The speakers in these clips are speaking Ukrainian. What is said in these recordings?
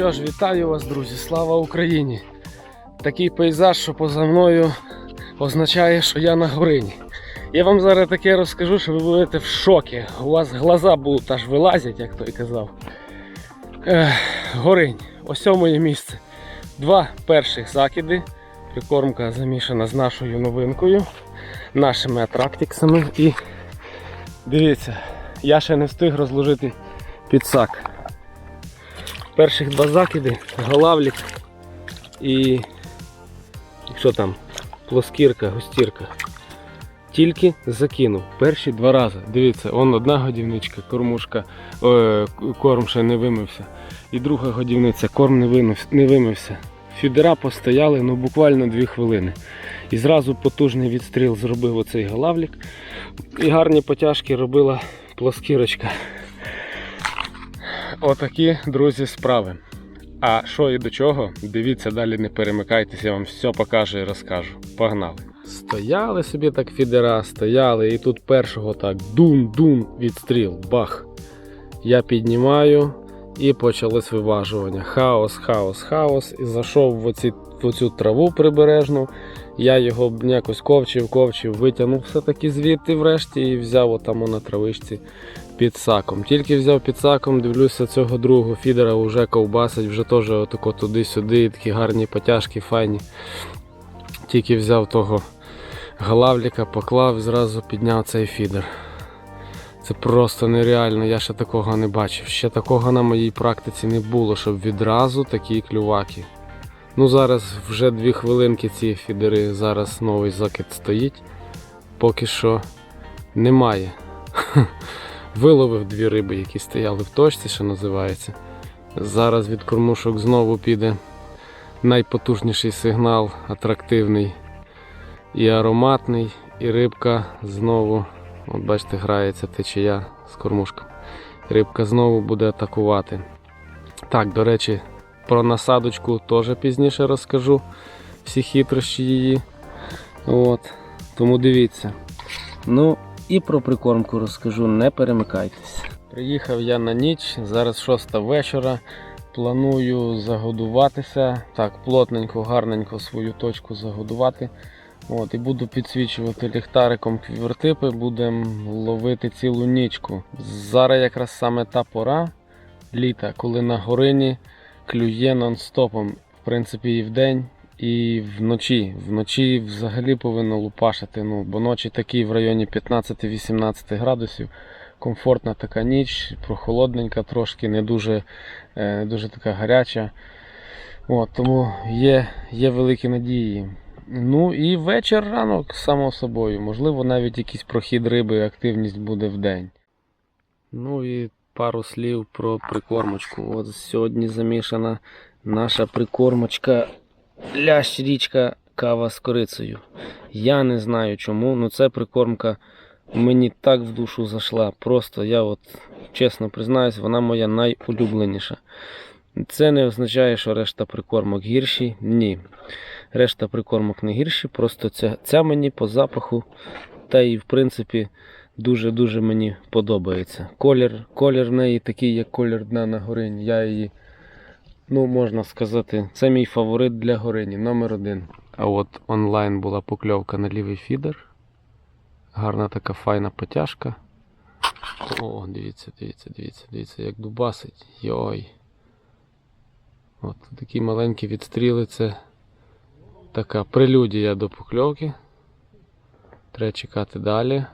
що ж, вітаю вас, друзі! Слава Україні! Такий пейзаж, що поза мною означає, що я на горині. Я вам зараз таке розкажу, що ви будете в шокі. У вас глаза будуть аж вилазять, як той казав. Ех, горинь. Ось моє місце. Два перших закиди. Прикормка замішана з нашою новинкою, нашими атрактиксами. І дивіться, я ще не встиг розложити підсак. Перших два закиди, голавлік і що там, плоскірка, густірка. Тільки закинув перші два рази. Дивіться, он одна годівничка, кормушка, е, корм ще не вимився. І друга годівниця, корм не, вимив, не вимився. Фідера постояли ну, буквально дві хвилини. І зразу потужний відстріл зробив оцей голавлік. І гарні потяжки робила плоскірочка. Отакі, друзі, справи. А що і до чого, дивіться далі, не перемикайтеся, я вам все покажу і розкажу. Погнали! Стояли собі так фідера, стояли, і тут першого так дун-дун відстріл, бах. Я піднімаю і почалось виважування. Хаос, хаос, хаос. І зайшов в, оці, в оцю траву прибережну. Я його якось ковчив, ковчив, витягнув все-таки звідти врешті і взяв отам на травичці під саком. Тільки взяв під саком, дивлюся цього другого фідера вже ковбасить, вже теж отако туди-сюди, такі гарні потяжки, файні. Тільки взяв того главліка, поклав, зразу підняв цей фідер. Це просто нереально, я ще такого не бачив. Ще такого на моїй практиці не було, щоб відразу такі клюваки. Ну зараз вже дві хвилинки ці фідери, зараз новий закид стоїть. Поки що немає. Виловив дві риби, які стояли в точці, що називається. Зараз від кормушок знову піде найпотужніший сигнал, атрактивний і ароматний, і рибка знову, от бачите, грається течія з кормушком. Рибка знову буде атакувати. Так, до речі, про насадочку теж пізніше розкажу. Всі хитрощі її. От. Тому дивіться. Ну і про прикормку розкажу, не перемикайтесь. Приїхав я на ніч, зараз 6 вечора. Планую загодуватися. Так, плотненько, гарненько свою точку загодувати. От, І буду підсвічувати ліхтариком квівертипи, будемо ловити цілу нічку. Зараз якраз саме та пора літа, коли на горині клює нон-стопом. В принципі, і вдень, і вночі. Вночі взагалі повинно лупашити. Ну, бо ночі такі в районі 15-18 градусів. Комфортна така ніч, прохолодненька трошки, не дуже, не дуже така гаряча. От, тому є, є великі надії. Ну і вечір ранок, само собою. Можливо, навіть якийсь прохід риби, активність буде в день. Ну і пару слів про прикормочку. От сьогодні замішана наша прикормочка лящ річка кава з корицею. Я не знаю чому, але це прикормка мені так в душу зайшла. Просто я от чесно признаюсь, вона моя найулюбленіша. Це не означає, що решта прикормок гірші. Ні. Решта прикормок не гірші, просто ця, ця мені по запаху, та і в принципі дуже-дуже мені подобається. Колір, колір в неї такий, як колір дна на горині. Я її, ну можна сказати, це мій фаворит для горині, номер один. А от онлайн була покльовка на лівий фідер. Гарна така файна потяжка. О, дивіться, дивіться, дивіться, дивіться, як дубасить. Йой. От такі маленькі відстріли, це така прелюдія до покльовки. Треба чекати далі.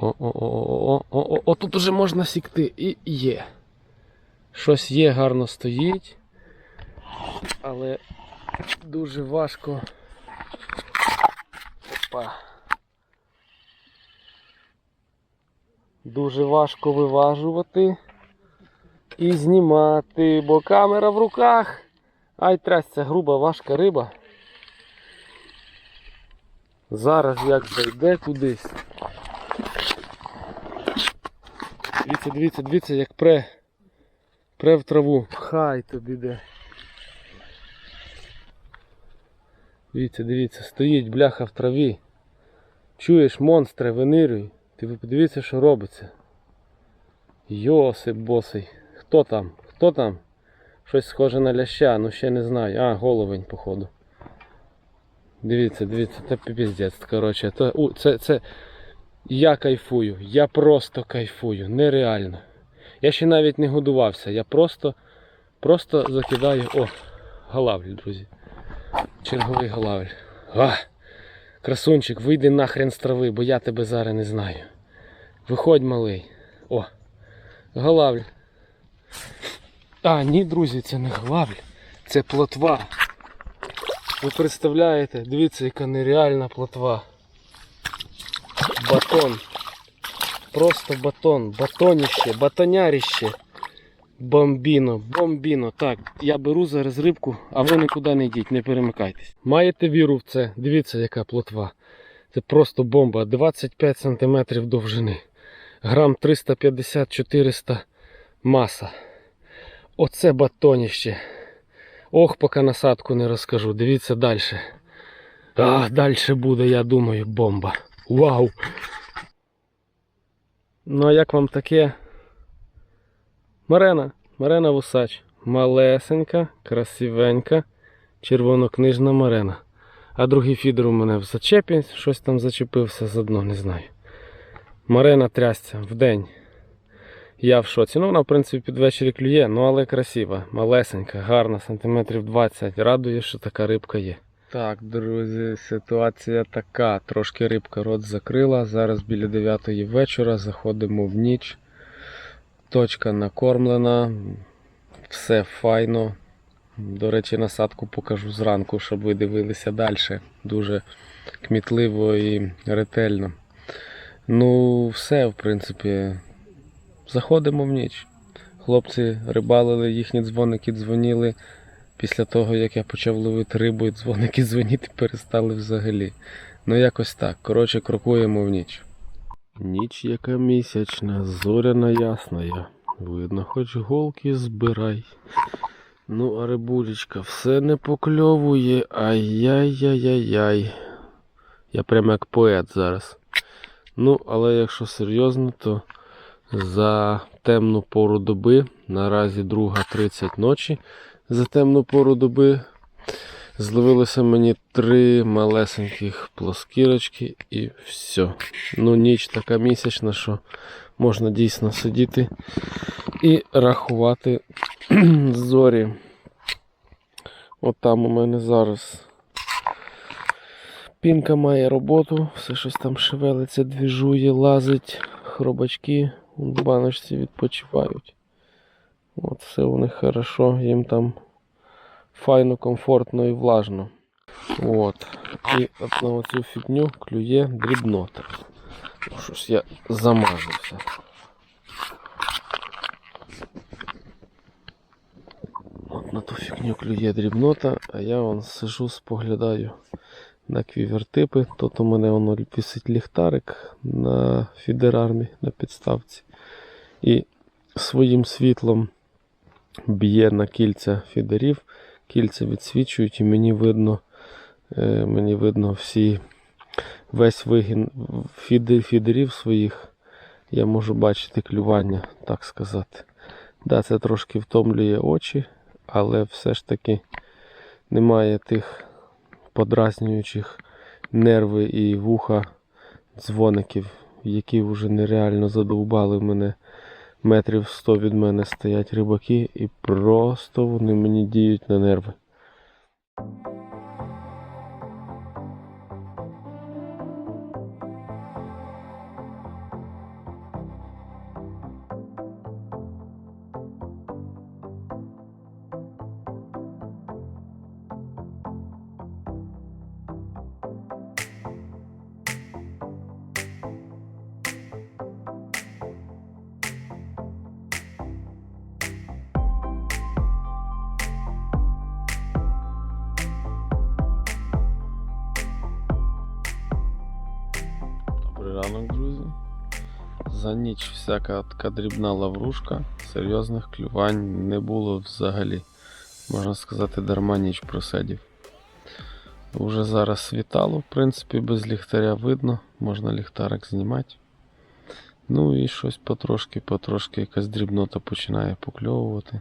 О-о-о-о-о-о-о, тут уже можна сікти. І є. Щось є, гарно стоїть. Але дуже важко. Опа. Дуже важко виважувати і знімати, бо камера в руках. Ай, трясця груба, важка риба. Зараз як зайде кудись. Дивіться, дивіться, дивіться, як пре. Пре в траву. Хай тобі де. Дивіться, дивіться, стоїть бляха в траві. Чуєш, монстре, винируй. Ти ви подивіться, що робиться. Йосип босий. Хто там? Хто там? Щось схоже на ляща, ну ще не знаю. А, головень, походу. Дивіться, дивіться, це піздець, коротше. Це, це, це... Я кайфую, я просто кайфую, нереально. Я ще навіть не годувався, я просто, просто закидаю. О, галавль, друзі. Черговий галавль. А, красунчик, вийди нахрен з трави, бо я тебе зараз не знаю. Виходь, малий. О, галавль. А, ні, друзі, це не галавль, це плотва. Ви представляєте, дивіться, яка нереальна плотва. Батон. Просто батон, батоніще, батонярище. Бомбіно, бомбіно. Так, я беру зараз рибку, а ви нікуди не йдіть, не перемикайтесь. Маєте віру в це? Дивіться, яка плотва. Це просто бомба. 25 см довжини. Грам 350-400 маса. Оце батоніще. Ох, поки насадку не розкажу. Дивіться далі. Далі буде, я думаю, бомба. Вау! Ну а як вам таке? Марена, Марена Вусач. Малесенька, красивенька, червонокнижна Марена. А другий фідер у мене в зачепі, щось там зачепився заодно, не знаю. Марена трясця в день. Я в шоці. Ну, вона, в принципі, під вечір клює, ну але красива, малесенька, гарна, сантиметрів 20. Радує, що така рибка є. Так, друзі, ситуація така. Трошки рибка рот закрила. Зараз біля 9 вечора заходимо в ніч. Точка накормлена, все файно. До речі, насадку покажу зранку, щоб ви дивилися далі. Дуже кмітливо і ретельно. Ну, все, в принципі, заходимо в ніч. Хлопці рибалили, їхні дзвоники дзвоніли. Після того, як я почав ловити рибу, дзвоники дзвоніти перестали взагалі. Ну, якось так. Коротше, крокуємо в ніч. Ніч яка місячна, зоряна ясна. Видно, хоч голки збирай. Ну, а рибулечка все не покльовує. Ай-яй-яй-яй-яй. Я прям як поет зараз. Ну, але якщо серйозно, то за темну пору доби, наразі 2.30 ночі, за темну пору доби зловилося мені три малесеньких плоскірочки і все. Ну, ніч така місячна, що можна дійсно сидіти і рахувати зорі. От там у мене зараз пінка має роботу, все щось там шевелиться, двіжує, лазить, хробачки в баночці відпочивають. От все у них хорошо, їм там файно, комфортно і влажно. От. І от на оцю фігню клює дрібнота. Ну, Щось я замазався. От на ту фігню клює дрібнота, а я вон сижу, споглядаю на квівертипи. Тут у мене воно висить ліхтарик на фідерармі на підставці. І своїм світлом б'є на кільця фідерів. Кільця відсвічують і мені видно, е, мені видно всі весь вигін фідер, фідерів своїх. Я можу бачити клювання, так сказати. Да, це трошки втомлює очі, але все ж таки немає тих подразнюючих нерви і вуха дзвоників, які вже нереально задовбали мене. Метрів 100 від мене стоять рибаки і просто вони мені діють на нерви. За ніч всяка така дрібна лаврушка, серйозних клювань не було взагалі. Можна сказати, дарма ніч просидів. Уже зараз світало, в принципі, без ліхтаря видно, можна ліхтарик знімати. Ну і щось потрошки-потрошки якась дрібнота починає покльовувати.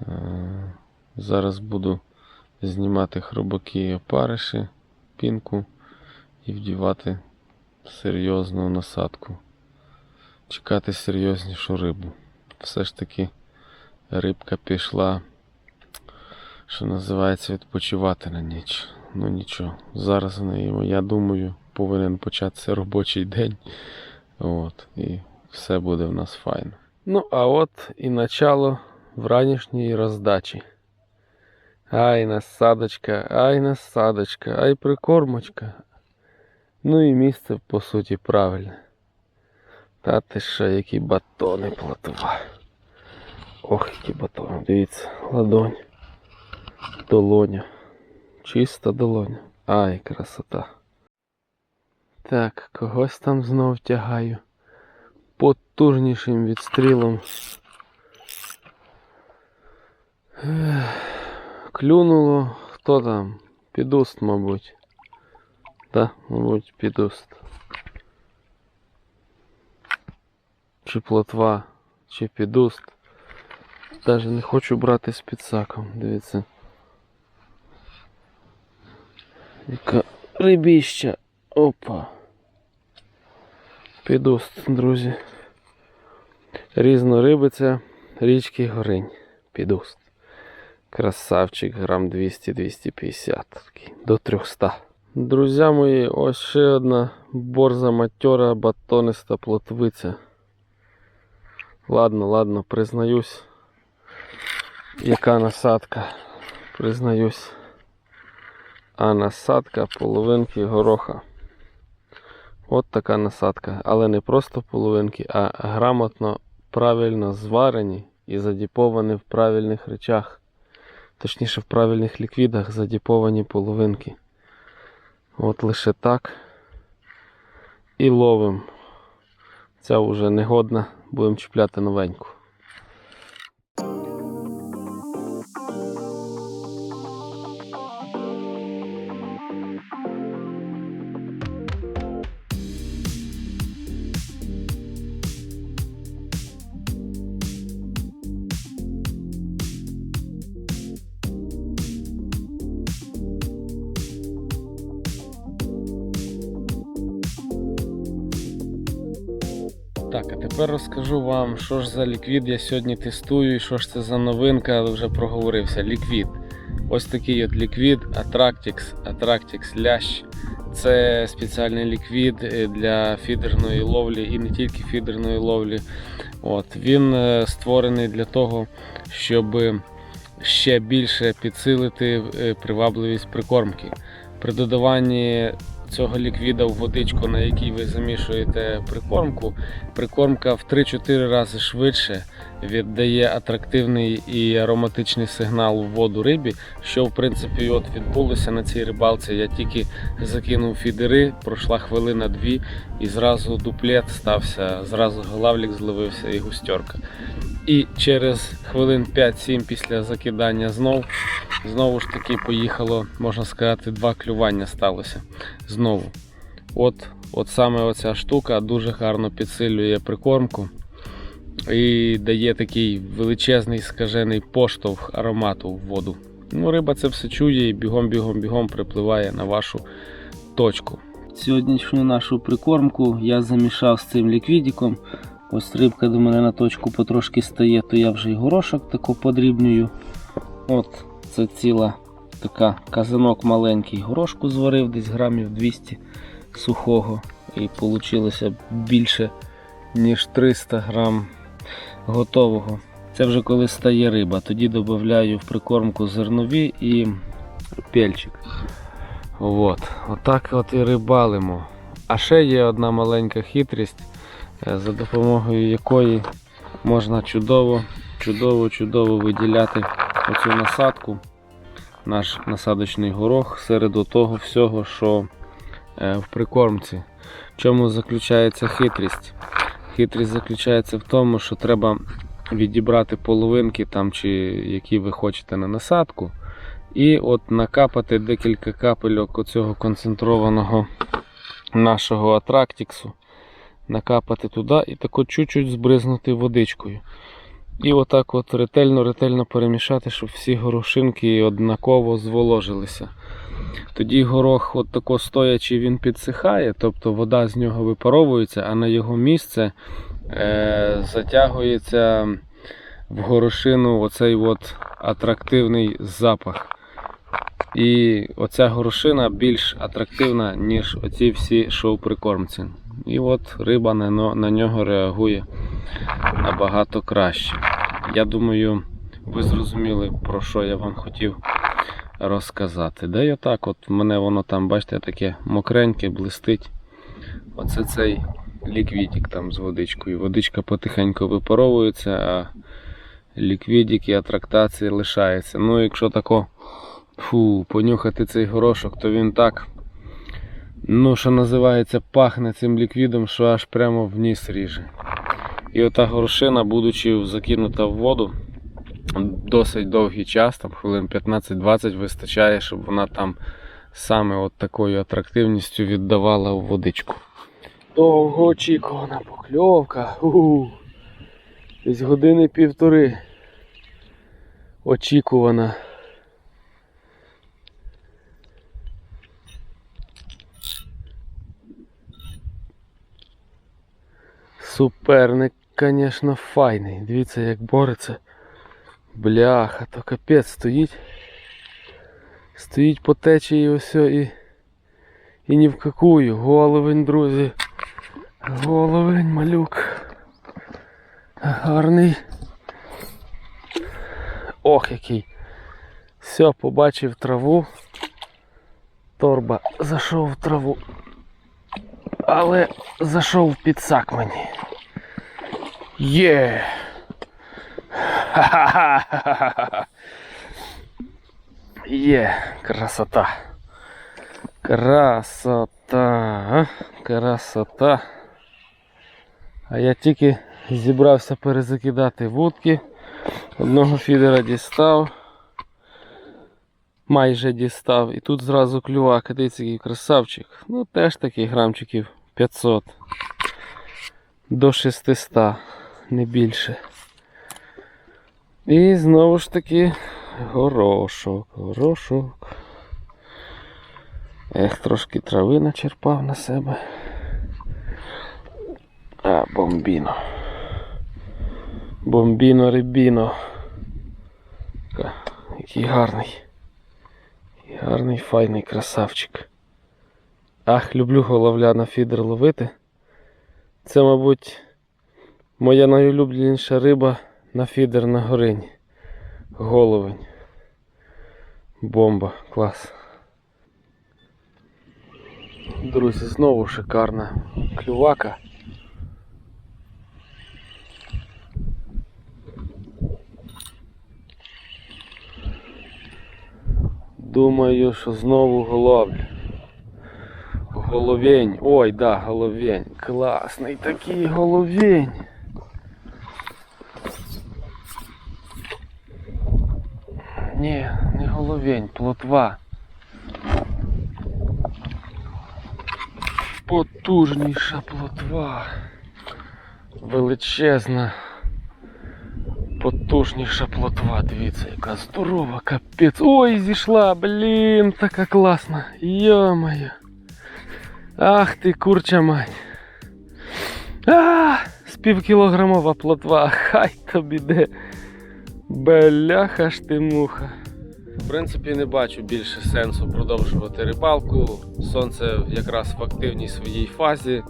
Е, Зараз буду знімати хробаки і опариші, пінку і вдівати серйозну насадку. Чекати серйознішу рибу. Все ж таки рибка пішла, що називається, відпочивати на ніч. Ну нічого, зараз в неї, я думаю, повинен початися робочий день. От, і все буде в нас файно. Ну, а от і начало вранішньої роздачі. Ай, насадочка, ай, насадочка, ай, прикормочка. Ну і місце, по суті, правильне. Та ти що, які батони плотва. Ох, які батони, дивіться, ладонь. Долоня. Чиста долоня. Ай, красота. Так, когось там знов тягаю. Потужнішим відстрілом. Клюнуло. Хто там? Підуст, мабуть. Так, мабуть, підуст. Чи плотва, чи підуст. Даже не хочу брати з підсаком, дивіться. Яка рибіща. Опа. Підуст, друзі. Різнорибиця річки Горинь. Підуст. Красавчик, грам 200-250. такий, До 300. Друзі мої, ось ще одна борза матьора батониста плотвиця. Ладно, ладно, признаюсь. Яка насадка? Признаюсь. А насадка половинки гороха. От така насадка. Але не просто половинки, а грамотно, правильно зварені і задіповані в правильних речах. Точніше, в правильних ліквідах задіповані половинки. От лише так. І ловим. Ця вже негодна, будемо чіпляти новеньку. Так, а тепер розкажу вам, що ж за ліквід я сьогодні тестую і що ж це за новинка, але вже проговорився. Ліквід. Ось такий от ліквід Attractix, Attractix лящ. Це спеціальний ліквід е, для фідерної ловлі і не тільки фідерної ловлі. От, Він е, створений для того, щоб ще більше підсилити е, привабливість прикормки. При додаванні цього ліквіда в водичку, на якій ви замішуєте прикормку, прикормка в 3-4 рази швидше віддає атрактивний і ароматичний сигнал в воду рибі, що в принципі от відбулося на цій рибалці. Я тільки закинув фідери, пройшла хвилина дві і зразу дуплет стався, зразу главлік зловився і густерка. І через хвилин 5-7 після закидання знов, знову ж таки поїхало, можна сказати, два клювання сталося знову. От, от саме оця штука дуже гарно підсилює прикормку і дає такий величезний скажений поштовх аромату в воду. Ну, Риба це все чує і бігом-бігом-бігом припливає на вашу точку. Сьогоднішню нашу прикормку я замішав з цим ліквідиком. Ось рибка до мене на точку потрошки стає, то я вже й горошок тако подрібнюю. От це ціла така казанок маленький горошку зварив, десь грамів 200 сухого. І вийшло більше ніж 300 грам готового. Це вже коли стає риба. Тоді додаю в прикормку зернові і пельчик. От. Отак от і рибалимо. А ще є одна маленька хитрість, е, за допомогою якої можна чудово, чудово, чудово виділяти оцю насадку, наш насадочний горох серед того всього, що е, в прикормці. В чому заключається хитрість? Хитрість заключається в тому, що треба відібрати половинки, там, чи які ви хочете на насадку, і от накапати декілька капельок оцього концентрованого нашого атрактіксу, накапати туди і тако чуть-чуть збризнути водичкою. І отак от ретельно-ретельно перемішати, щоб всі горошинки однаково зволожилися. Тоді горох, от тако стоячи, він підсихає, тобто вода з нього випаровується, а на його місце е, затягується в горошину оцей от атрактивний запах. І оця горошина більш атрактивна, ніж оці всі шоу-прикормці. І от риба на, на нього реагує набагато краще. Я думаю, ви зрозуміли, про що я вам хотів розказати. Де я так, от мене воно там, бачите, таке мокреньке, блистить. Оце цей ліквідік там з водичкою. Водичка потихеньку випаровується, а ліквідік і атрактації лишається. Ну, якщо тако фу, понюхати цей горошок, то він так, ну, що називається, пахне цим ліквідом, що аж прямо в ніс ріже. І ота горошина, будучи закинута в воду, досить довгий час, там хвилин 15-20 вистачає, щоб вона там саме от такою атрактивністю віддавала в водичку. Довгоочікувана покльовка. У-у. Десь години півтори. Очікувана. Суперник, звісно, файний. Дивіться, як бореться. Бляха, то капець стоїть. Стоїть по течії ось і. І ні в какую. Головень, друзі. Головень, малюк. Гарний. Ох, який. Все, побачив траву. Торба зайшов в траву. Але зайшов під сак мені. Є. Ха-ха-ха-ха-ха. Є, красота. Красота. Красота. А я тільки зібрався перезакидати вудки. Одного фідера дістав. Майже дістав. І тут зразу клювак. Дивіться, який красавчик. Ну теж такий грамчиків 500. До 600, не більше. І знову ж таки горошок, горошок. Ех, трошки трави начерпав на себе. А, бомбіно. Бомбіно рибіно. Який гарний. Який Гарний, файний красавчик. Ах, люблю головля на фідер ловити. Це, мабуть, моя найулюбленіша риба на фідер на горині. Головень. Бомба, клас. Друзі, знову шикарна клювака. Думаю, що знову головль. Головень. Ой, да, головень. Класний такий головень. Ні, не головень, плотва. Потужніша плотва. Величезна. Потужніша плотва, дивіться, яка здорова, капець. Ой, зійшла, блін, така класна. Йо-моє. Ах ти, курча мать. А, з півкілограмова плотва, хай тобі де. Бляха ж ти муха. В принципі, не бачу більше сенсу продовжувати рибалку. Сонце якраз в активній своїй фазі.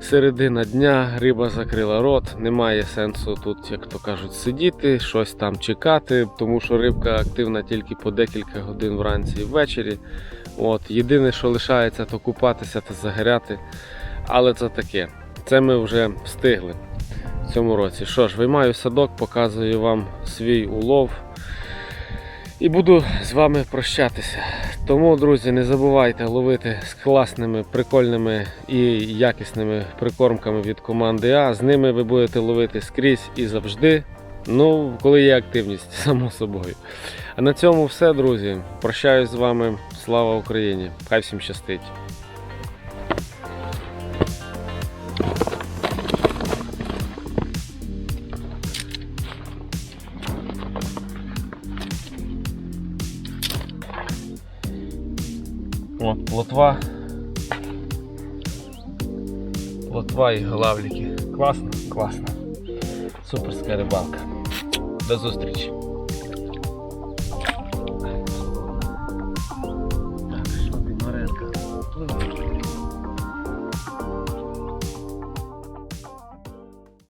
Середина дня, риба закрила рот, немає сенсу тут, як то кажуть, сидіти, щось там чекати, тому що рибка активна тільки по декілька годин вранці і ввечері. От, єдине, що лишається, то купатися та загоряти. Але це таке. Це ми вже встигли цьому році. Що ж, виймаю садок, показую вам свій улов. І буду з вами прощатися. Тому, друзі, не забувайте ловити з класними, прикольними і якісними прикормками від команди А. З ними ви будете ловити скрізь і завжди. Ну, коли є активність, само собою. А на цьому все, друзі. Прощаюсь з вами. Слава Україні! Хай всім щастить! Плотва. Плотва і главліки. Класно? Класно. Суперська рибалка. До зустрічі.